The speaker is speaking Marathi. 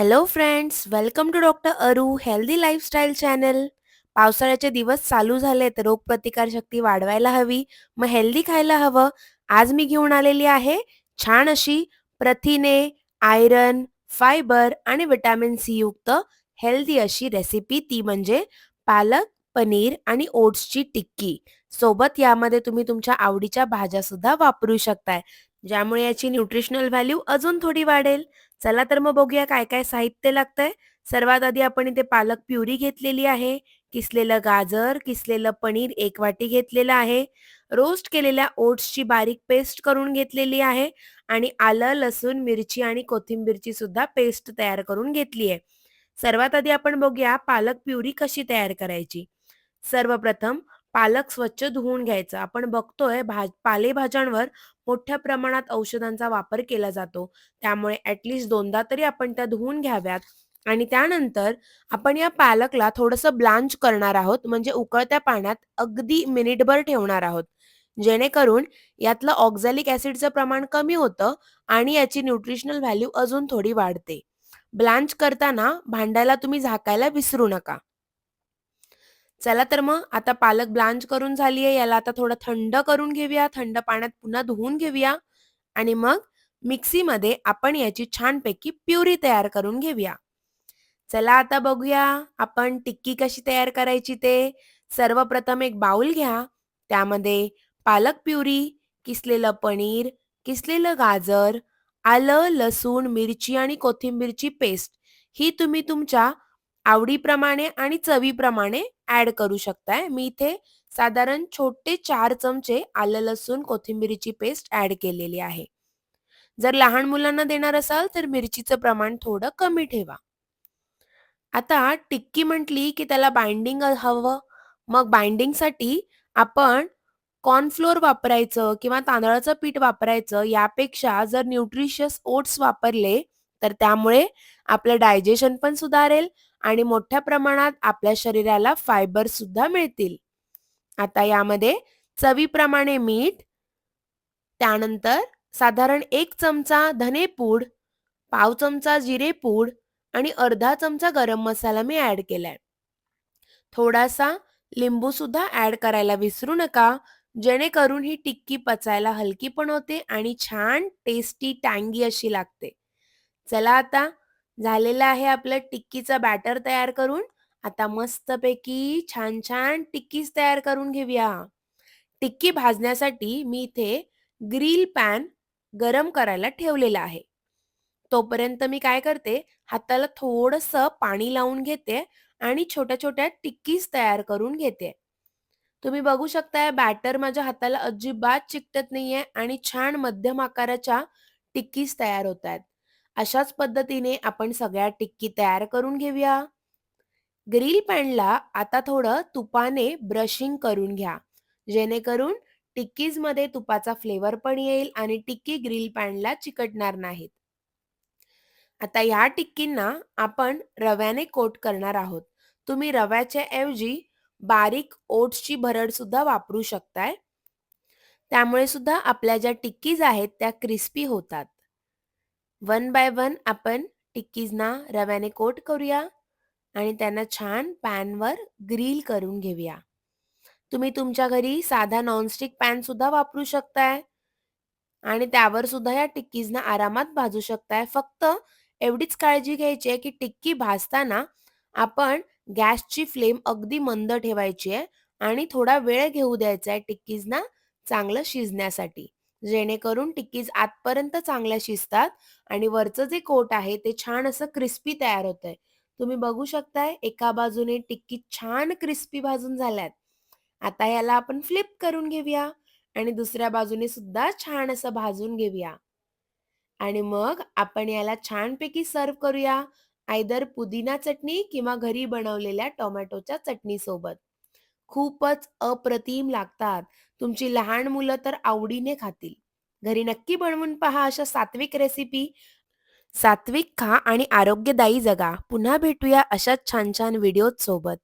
Hello friends welcome to doctor Aru healthy lifestyle channel पावसाळ्याचे दिवस चालू झालेत. रोगप्रतिकारशक्ती वाढवायला हवी. मग हेल्दी खायला हवं. आज मी घेऊन आलेली आहे छान अशी प्रथिने आयरन फायबर आणि विटॅमिन सी युक्त हेल्दी अशी रेसिपी ती म्हणजे पालक पनीर आणि ओट्सची टिक्की. सोबत यामध्ये तुम्ही तुमच्या आवडीच्या भाज्या सुद्धा वापरू शकताय. ज्यामुळे याची न्यूट्रिशनल व्हॅल्यू अजून थोडी वाढेल. चला तर मग बघूया काय काय साहित्य लागतंय. सर्वात आधी आपण इथे पालक प्युरी घेतलेली आहे. किसलेलं गाजर किसलेलं पनीर एक वाटी घेतलेलं आहे. रोस्ट केलेल्या ओट्सची बारीक पेस्ट करून घेतलेली आहे. आणि आलं लसूण मिरची आणि कोथिंबीरची सुद्धा पेस्ट तयार करून घेतली आहे. सर्वात आधी आपण बघूया पालक प्युरी कशी तयार करायची. सर्वप्रथम पालक स्वच्छ धुवून घ्यायचं. आपण बघतोय पालेभाज्यांवर मोठ्या प्रमाणात औषधांचा वापर केला जातो. त्यामुळे ॲटलिस्ट दोनदा तरी आपण त्या धुवून घ्याव्यात. आणि त्यानंतर आपण या पालकला थोडंसं ब्लांच करणार आहोत. म्हणजे उकळत्या पाण्यात अगदी मिनिटभर ठेवणार आहोत. जेणेकरून यातलं ऑक्झॅलिक ऍसिडचं प्रमाण कमी होतं आणि याची न्यूट्रिशनल व्हॅल्यू अजून थोडी वाढते. ब्लांच करताना भांड्याला तुम्ही झाकायला विसरू नका. चला तर मग आता पालक ब्लांच करून झाली आहे याला आता थोडं थंड करून घेऊया थंड पाण्यात पुन्हा धुवून घेऊया आणि मग मिक्सीमध्ये आपण याची छानपैकी प्युरी तयार करून घेऊया. चला आता बघूया आपण टिक्की कशी तयार करायची ते. सर्वप्रथम एक बाउल घ्या त्यामध्ये पालक प्युरी किसलेलं पनीर किसलेलं गाजर आलं लसूण मिरची आणि कोथिंबीरची पेस्ट. ही तुम्ही तुमच्या आवडीप्रमाणे आणि चवीप्रमाणे ॲड करू शकताय. मी इथे साधारण छोटे चार चमचे आलं लसूण कोथिंबीरीची पेस्ट ॲड केलेली आहे. जर लहान मुलांना देणार असाल तर मिरचीचं प्रमाण थोडं कमी ठेवा. आता टिक्की म्हटली की त्याला बाइंडिंग हवं. मग बाइंडिंगसाठी आपण कॉर्नफ्लोअर वापरायचं किंवा तांदळाचं पीठ वापरायचं. यापेक्षा जर न्यूट्रिशियस ओट्स वापरले तर त्यामुळे आपलं डायजेशन पण सुधारेल आणि मोठ्या प्रमाणात आपल्या शरीराला फायबर सुद्धा मिळतील. आता यामध्ये चवीप्रमाणे मीठ त्यानंतर साधारण एक चमचा धनेपूड पाव चमचा जिरेपूड आणि अर्धा चमचा गरम मसाला मी ॲड केलाय. थोडासा लिंबू सुद्धा ॲड करायला विसरू नका जेणेकरून ही टिक्की पचायला हलकी पण होते आणि छान टेस्टी टँगी अशी लागते. चला आता झालेलं आहे आपलं टिक्कीचं बॅटर तयार करून. आता मस्तपैकी छान छान टिक्कीज तयार करून घेऊया. टिक्की भाजण्यासाठी मी इथे ग्रिल पॅन गरम करायला ठेवलेला आहे. तोपर्यंत मी काय करते हाताला थोडस पाणी लावून घेते आणि छोट्या छोट्या टिक्कीज तयार करून घेते. तुम्ही बघू शकताय बॅटर माझ्या हाताला अजिबात चिकटत नाहीये आणि छान मध्यम आकाराच्या टिक्कीज तयार होत आहेत अशाच पद्धतीने आपण सगळ्या टिक्की तयार करून घेऊया. ग्रिल पॅनला आता थोडं तुपाने ब्रशिंग करून घ्या. जेणेकरून टिक्कीजमध्ये तुपाचा फ्लेवर पण येईल आणि टिक्की ग्रिल पॅनला चिकटणार नाहीत. आता ह्या टिक्कींना आपण रव्याने कोट करणार आहोत. तुम्ही रव्याच्या ऐवजी बारीक ओट्सची भरड सुद्धा वापरू शकताय. त्यामुळे सुद्धा आपल्या ज्या टिक्कीज आहेत त्या क्रिस्पी होतात. वन बाय वन आपण टिक्कीजना रव्याने कोट करूया आणि त्यांना छान पॅनवर ग्रिल करून घेऊया. तुम्ही तुमच्या घरी साधा नॉनस्टिक पॅन सुद्धा वापरू शकताय आणि त्यावर सुद्धा या टिक्कीजना आरामात भाजू शकताय. फक्त एवढीच काळजी घ्यायची आहे की टिक्की भाजताना आपण गॅसची फ्लेम अगदी मंद ठेवायची आहे आणि थोडा वेळ घेऊ द्यायचा आहे टिक्कीजना चांगलं शिजण्यासाठी. जेणेकरून टिक्कीज आतपर्यंत चांगल्या शिजतात आणि वरचं जे कोट आहे ते छान असं क्रिस्पी तयार होत आहे तुम्ही बघू शकताय एका बाजूने टिक्की छान क्रिस्पी भाजून झाल्यात. आता याला आपण फ्लिप करून घेऊया आणि दुसऱ्या बाजूने सुद्धा छान असं भाजून घेऊया. आणि मग आपण याला छानपैकी सर्व करूया आयदर पुदिना चटणी किंवा घरी बनवलेल्या टोमॅटोच्या चटणी सोबत खूपच अप्रतिम लागतात. तुमची लहान मुलं तर आवडीने खातील. घरी नक्की बनवून पहा अशा सात्विक रेसिपी सात्विक खा आणि आरोग्यदायी जगा. पुन्हा भेटूया अशाच छान छान व्हिडिओज सोबत.